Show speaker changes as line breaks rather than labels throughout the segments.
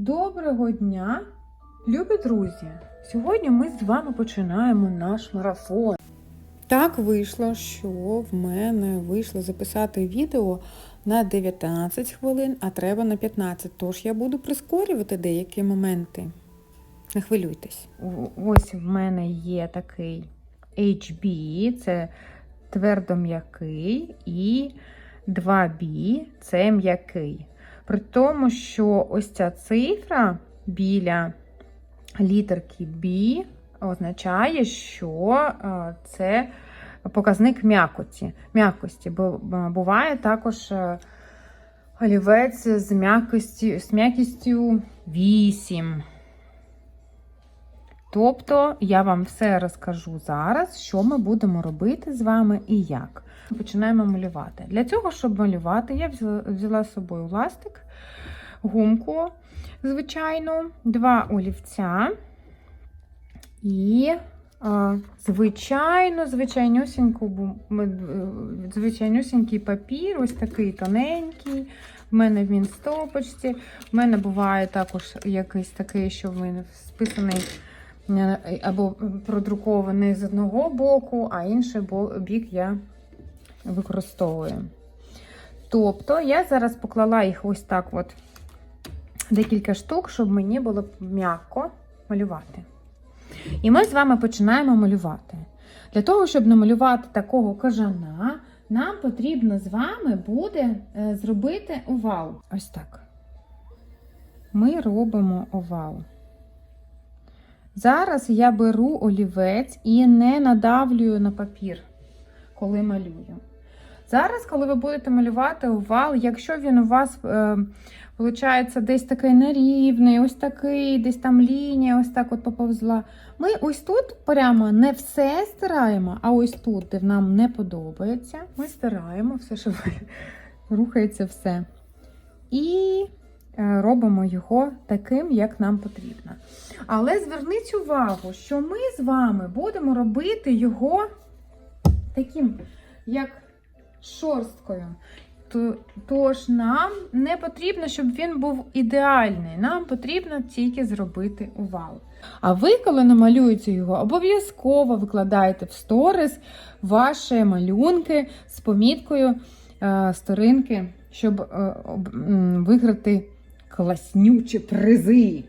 Доброго дня, любі друзі! Сьогодні ми з вами починаємо наш марафон. Так вийшло, що в мене вийшло записати відео на 19 хвилин, а треба на 15. Тож я буду прискорювати деякі моменти. Не хвилюйтесь. Ось в мене є такий HB, це твердо м'який, і 2B це м'який. При тому, що ось ця цифра біля літерки B означає, що е, це показник м'якості. м'якості. Буває також е, олівець з м'якістю, з м'якістю 8. Тобто я вам все розкажу зараз, що ми будемо робити з вами і як. Починаємо малювати. Для цього, щоб малювати, я взяла, взяла з собою ластик, гумку, звичайно, два олівця і, а, звичайно, е, звичайнюсінький папір, ось такий тоненький. В мене він в стопочці. В мене буває також якийсь такий, що в мене списаний е, або продрукований з одного боку, а інший бік я використовую. Тобто, я зараз поклала їх ось так от декілька штук, щоб мені було м'яко малювати. І ми з вами починаємо малювати. Для того, щоб намалювати такого кажана, нам потрібно з вами буде е, зробити овал. Ось так. Ми робимо овал. Зараз я беру олівець і не надавлюю на папір, коли малюю. Зараз, коли ви будете малювати овал, якщо він у вас е, виходить десь такий нерівний, ось такий, десь там лінія, ось так от поповзла. Ми ось тут прямо не все стираємо, а ось тут, де нам не подобається, ми стираємо все, що рухається все. І е, робимо його таким, як нам потрібно. Але зверніть увагу, що ми з вами будемо робити його таким, як шорсткою. То- Тож нам не потрібно, щоб він був ідеальний. Нам потрібно тільки зробити овал. А ви, коли намалюєте його, обов'язково викладайте в сторіс ваші малюнки з поміткою е, сторінки, щоб е, об- виграти класнючі призи.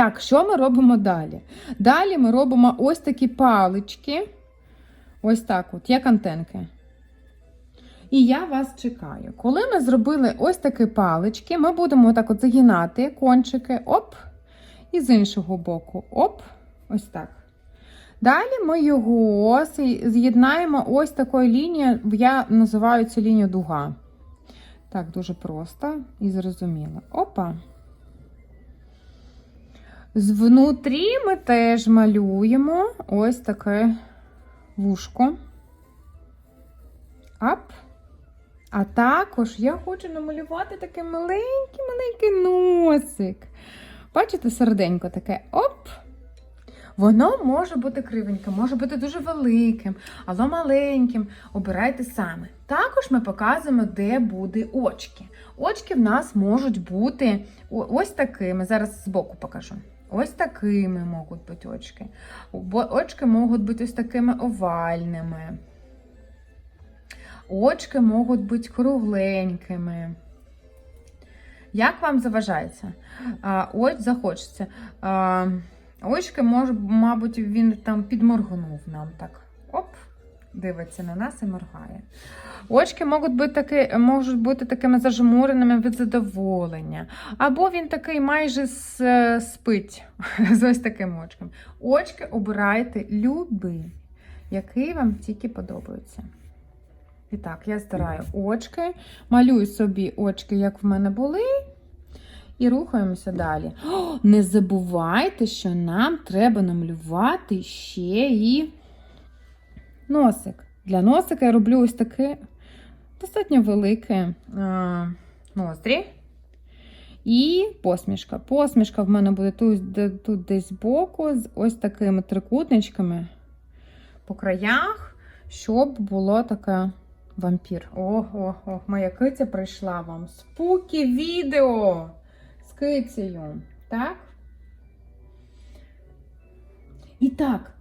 Так, що ми робимо далі? Далі ми робимо ось такі палички. Ось так от, як антенки. І я вас чекаю. Коли ми зробили ось такі палички, ми будемо отак от загинати кончики, оп, і з іншого боку, оп, ось так. Далі ми його з'єднаємо ось такою лінією, я називаю цю лінію дуга. Так, дуже просто і зрозуміло. Опа. Звнутрі ми теж малюємо ось таке вушко. Ап. А також я хочу намалювати такий маленький-маленький носик. Бачите, серденько таке оп. Воно може бути кривеньким, може бути дуже великим, або маленьким. Обирайте саме. Також ми показуємо, де буде очки. Очки в нас можуть бути ось такими. Зараз збоку покажу. Ось такими можуть бути очки. Очки можуть бути ось такими овальними. Очки можуть бути кругленькими. Як вам заважається? А, ось захочеться. А, очки, може, мабуть, він там підморгнув нам так. Оп, дивиться на нас і моргає. Очки можуть бути, таки, можуть бути такими зажмуреними від задоволення. Або він такий майже спить з ось таким очком. Очки обирайте любі, які вам тільки подобаються. І так, я стираю очки, малюю собі очки, як в мене були, і рухаємося далі. О, не забувайте, що нам треба намалювати ще і носик. Для носика я роблю ось таке достатньо велике е, ноздрі. І посмішка. Посмішка в мене буде тут, тут десь збоку, з ось такими трикутничками по краях, щоб було таке Вампір. О, о, о, моя киця прийшла вам. Спуки відео з кицею. Так? І так,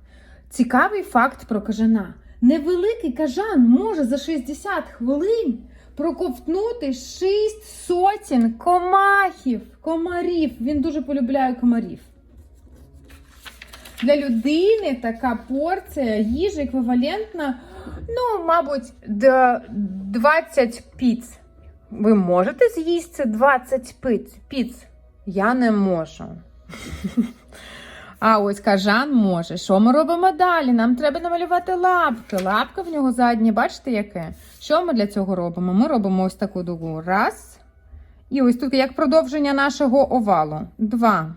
цікавий факт про кажана. Невеликий кажан може за 60 хвилин проковтнути 6 сотень комахів, комарів. Він дуже полюбляє комарів. Для людини така порція їжі еквівалентна, ну, мабуть, 20 піц. Ви можете з'їсти 20 піц? Я не можу. А ось кажан може. Що ми робимо далі? Нам треба намалювати лапки. Лапка в нього задні, бачите, яке? Що ми для цього робимо? Ми робимо ось таку дугу. Раз. І ось тут як продовження нашого овалу. Два.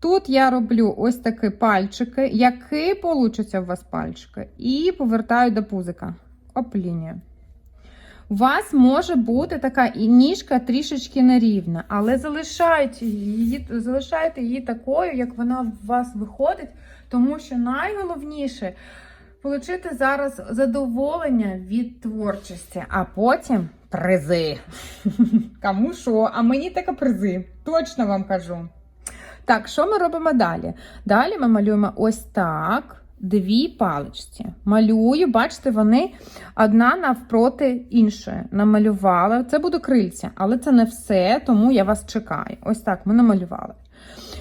Тут я роблю ось такі пальчики. Які получаться у вас пальчики? І повертаю до пузика. Оп, лінія. У вас може бути така і ніжка трішечки нерівна, але залишайте її, залишайте її такою, як вона у вас виходить, тому що найголовніше отримати зараз задоволення від творчості, а потім призи. Кому що? А мені таке призи. Точно вам кажу. Так, що ми робимо далі? Далі ми малюємо ось так. Дві паличці. Малюю, бачите, вони одна навпроти іншої. Намалювала. Це буде крильця, але це не все, тому я вас чекаю. Ось так ми намалювали.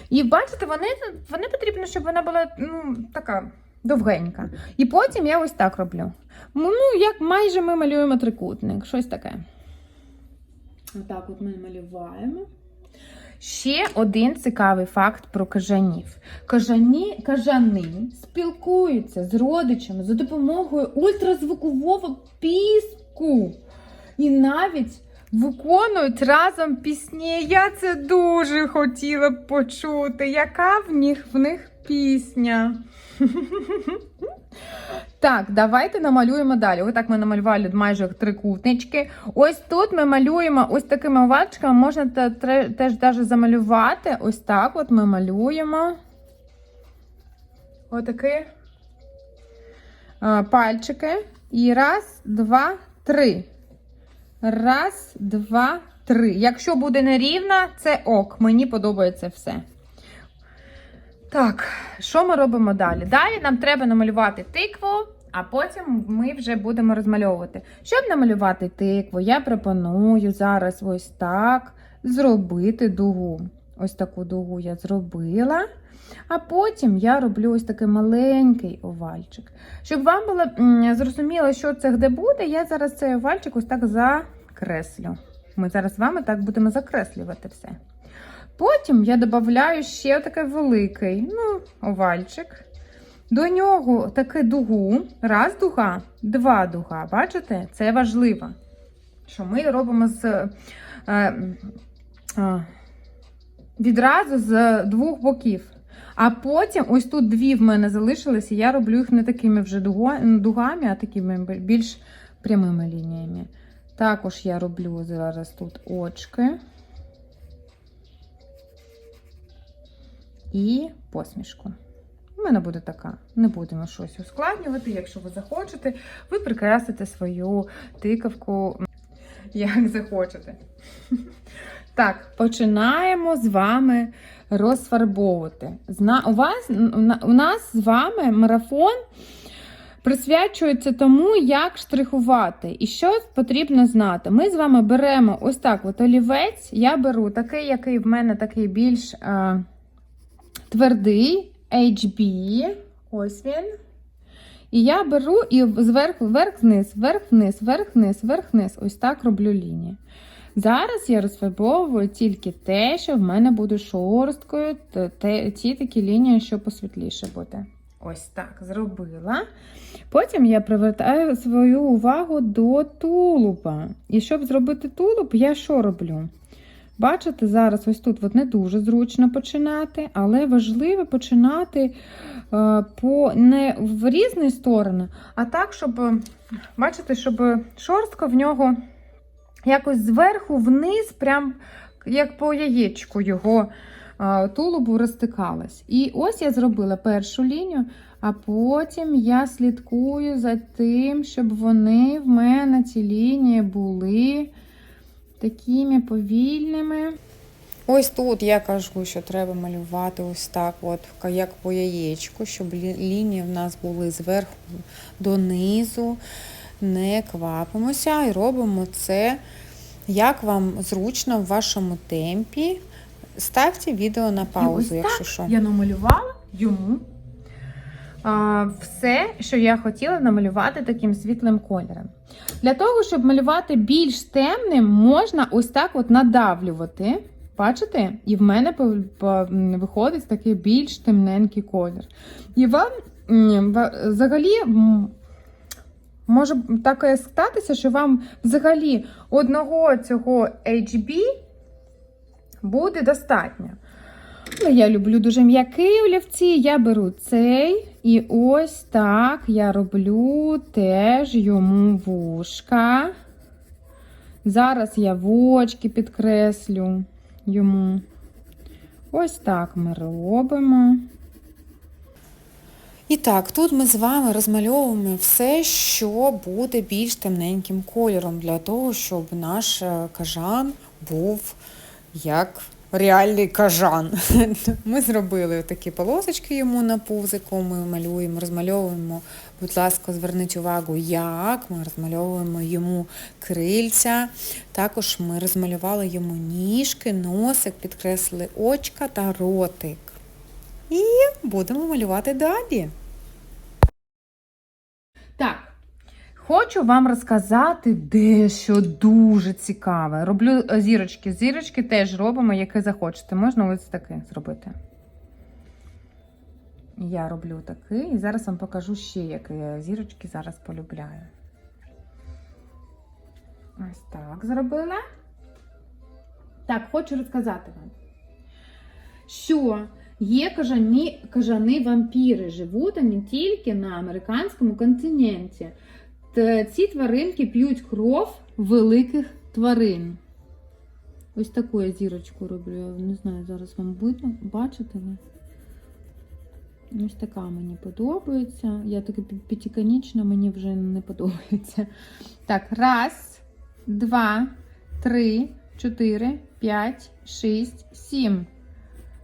І бачите, вони, вони потрібно, щоб вона була ну, така довгенька. І потім я ось так роблю. Ну, як майже ми малюємо трикутник, щось таке. Отак от ми малюємо. Ще один цікавий факт про кажанів. Кажані, кажани спілкуються з родичами за допомогою ультразвукового піску. І навіть виконують разом пісні. Я це дуже хотіла б почути. Яка в них в них пісня? Так, давайте намалюємо далі. Ось так ми намалювали майже трикутнички. Ось тут ми малюємо ось такими овальчиками. Можна теж даже замалювати. Ось так от ми малюємо. Отакі пальчики. І раз, два, три. Раз, два, три. Якщо буде нерівна, це ок. Мені подобається все. Так, що ми робимо далі? Далі нам треба намалювати тикву, а потім ми вже будемо розмальовувати. Щоб намалювати тикву, я пропоную зараз ось так зробити дугу. Ось таку дугу я зробила. А потім я роблю ось такий маленький овальчик. Щоб вам було зрозуміло, що це де буде, я зараз цей овальчик ось так закреслю. Ми зараз з вами так будемо закреслювати все. Потім я додаю ще такий великий ну, овальчик. До нього таку дугу. Раз дуга, два дуга. Бачите? Це важливо. Що ми робимо з е, е, відразу з двох боків. А потім, ось тут дві в мене залишилися, я роблю їх не такими вже дугами, а такими більш прямими лініями. Також я роблю зараз тут очки. І посмішку. У мене буде така. Не будемо щось ускладнювати. Якщо ви захочете, ви прикрасите свою тикавку, як захочете. Так, починаємо з вами розфарбовувати. У, вас, у нас з вами марафон присвячується тому, як штрихувати. І що потрібно знати. Ми з вами беремо ось так: от олівець. Я беру такий, який в мене такий більш. Е, твердий HB. Ось він. І я беру і зверху, вверх, вниз, вверх, вниз, вверх, вниз, вверх, вниз. Ось так роблю лінії. Зараз я розфарбовую тільки те, що в мене буде шорсткою, те- ті такі лінії, що посвітліше буде. Ось так зробила. Потім я привертаю свою увагу до тулуба. І щоб зробити тулуб, я що роблю? Бачите, зараз ось тут от не дуже зручно починати, але важливо починати е, по не в різні сторони, а так, щоб, е, бачите, щоб шорстка в нього якось зверху вниз, прям як по яєчку його е, тулубу розтикалась. І ось я зробила першу лінію, А потім я слідкую за тим, щоб вони в мене ці лінії були такими повільними. Ось тут я кажу, що треба малювати ось так, от, як по яєчку, щоб лі- лінії в нас були зверху донизу. Не квапимося і робимо це, як вам зручно в вашому темпі. Ставте відео на паузу,
ось
якщо що.
Я намалювала йому
все, що я хотіла намалювати таким світлим кольором. Для того, щоб малювати більш темним, можна ось так от надавлювати. Бачите? І в мене виходить такий більш темненький колір. І вам взагалі може таке статися, що вам взагалі одного цього HB буде достатньо. Але я люблю дуже м'які олівці. Я беру цей і ось так я роблю теж йому вушка. Зараз я в очки підкреслю йому. Ось так ми робимо. І так, тут ми з вами розмальовуємо все, що буде більш темненьким кольором, для того, щоб наш е, кажан був як реальний кажан. Ми зробили такі полосочки йому на пузику, ми малюємо, розмальовуємо, будь ласка, зверніть увагу, як ми розмальовуємо йому крильця. Також ми розмалювали йому ніжки, носик, підкреслили очка та ротик. І будемо малювати далі. Так, хочу вам розказати дещо дуже цікаве. Роблю е, зірочки. Зірочки теж робимо, яке захочете. Можна ось таке зробити. Я роблю такий, і зараз вам покажу ще, які я зірочки зараз полюбляю. Ось так зробила. Так, хочу розказати вам, що є кажані, кажани вампіри, живуть вони тільки на американському континенті. Т- Ці тваринки п'ють кров великих тварин. Ось таку я зірочку роблю. Я не знаю, зараз вам видно. Бачите ви? Ось така мені подобається. Я така пі- п'ятиконічна, мені вже не подобається. Так, раз, два, три, чотири, п'ять, шість, сім.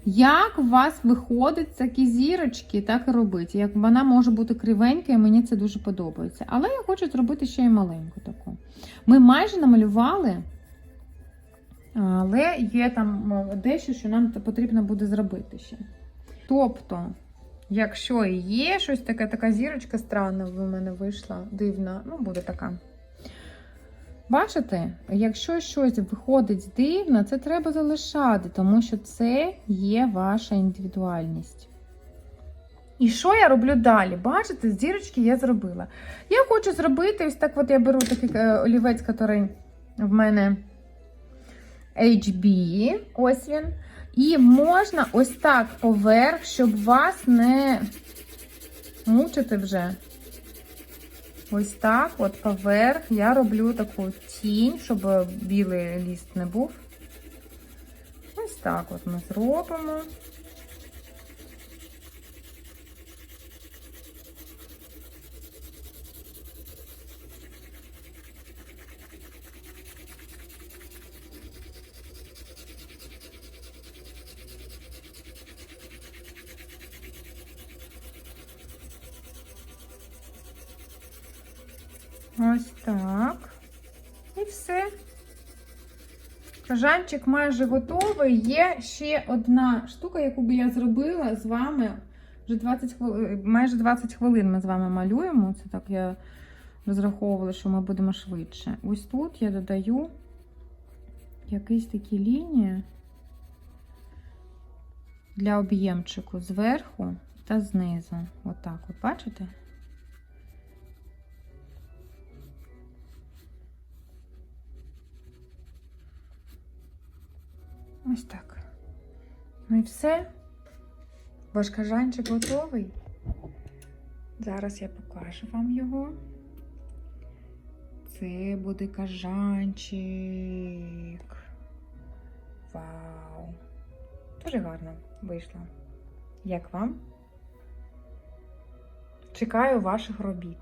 Як у вас виходить такі зірочки, так і робити. Як вона може бути кривенька, і мені це дуже подобається. Але я хочу зробити ще й маленьку таку. Ми майже намалювали, але є там дещо, що нам потрібно буде зробити ще. Тобто, якщо є щось таке, така зірочка странна в мене вийшла, дивна, ну буде така. Бачите, якщо щось виходить дивно, це треба залишати, тому що це є ваша індивідуальність. І що я роблю далі? Бачите, з дірочки я зробила. Я хочу зробити ось так: от я беру такий е, олівець, який в мене HB, ось він. І можна ось так поверх, щоб вас не мучити вже. Ось так, от поверх я роблю таку тінь, щоб білий ліст не був. Ось так от ми зробимо. Ось так. І все. Кажанчик майже готовий. Є ще одна штука, яку би я зробила з вами. Вже 20 хвилин, майже 20 хвилин ми з вами малюємо. Це так я розраховувала, що ми будемо швидше. Ось тут я додаю якісь такі лінії для об'ємчику зверху та знизу. Отак, от бачите? Ось так. Ну і все. Ваш кажанчик готовий. Зараз я покажу вам його. Це буде кажанчик. Вау! Дуже гарно вийшло. Як вам? Чекаю ваших робіт.